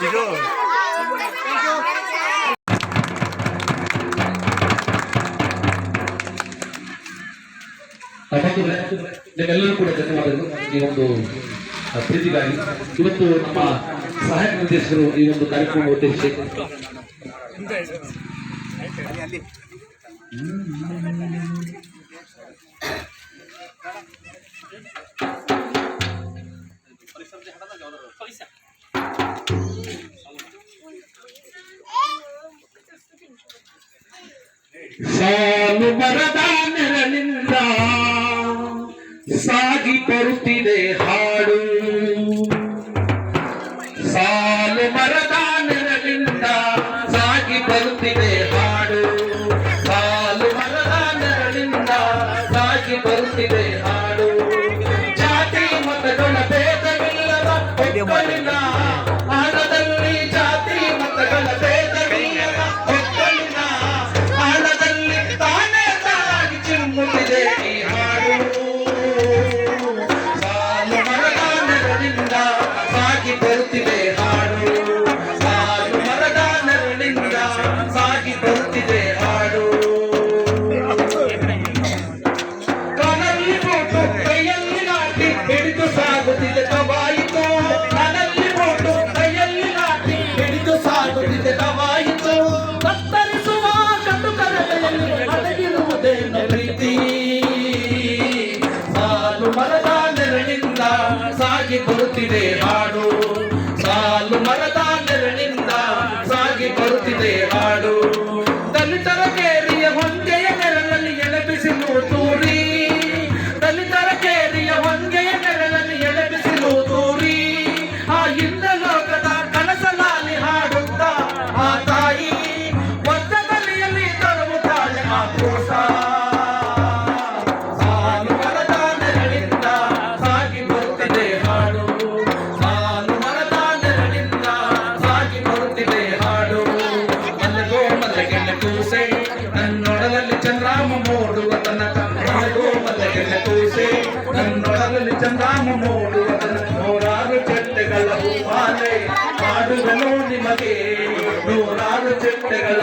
Video ನಿಮ್ಮೆಲ್ಲರೂ ಕೂಡ ಧನ್ಯವಾದಗಳು ಈ ಒಂದು ಪ್ರೀತಿಗಾಗಿ ಇವತ್ತು ನಮ್ಮ ಸಹಾಯಕ ನಿರ್ದೇಶಕರು ಈ ಒಂದು ಕಾರ್ಯಕ್ರಮ ಉದ್ದೇಶಿಸಿ. ಸಾಲು ಮರದ ನೆರಳಿಂದ ಸಾಗಿ ಬರುತ್ತಿದೆ ಹಾಡು முடிய மாட்டேன் ಸಾಗಿ ಬರುತ್ತಿದೆ ಹಾಡು. ಸಾಲು ಮರದ ನೆರಳಿಂದ ಸಾಗಿ ಬರುತ್ತಿದೆ ಹಾಡು. చందామోడు అతన గోమలగిన చూసే నన్నొడలు చందామోడు అతన నూరారు చెట్టుగల పాడే పాడుగలోని మగే నూరారు చెట్టుగల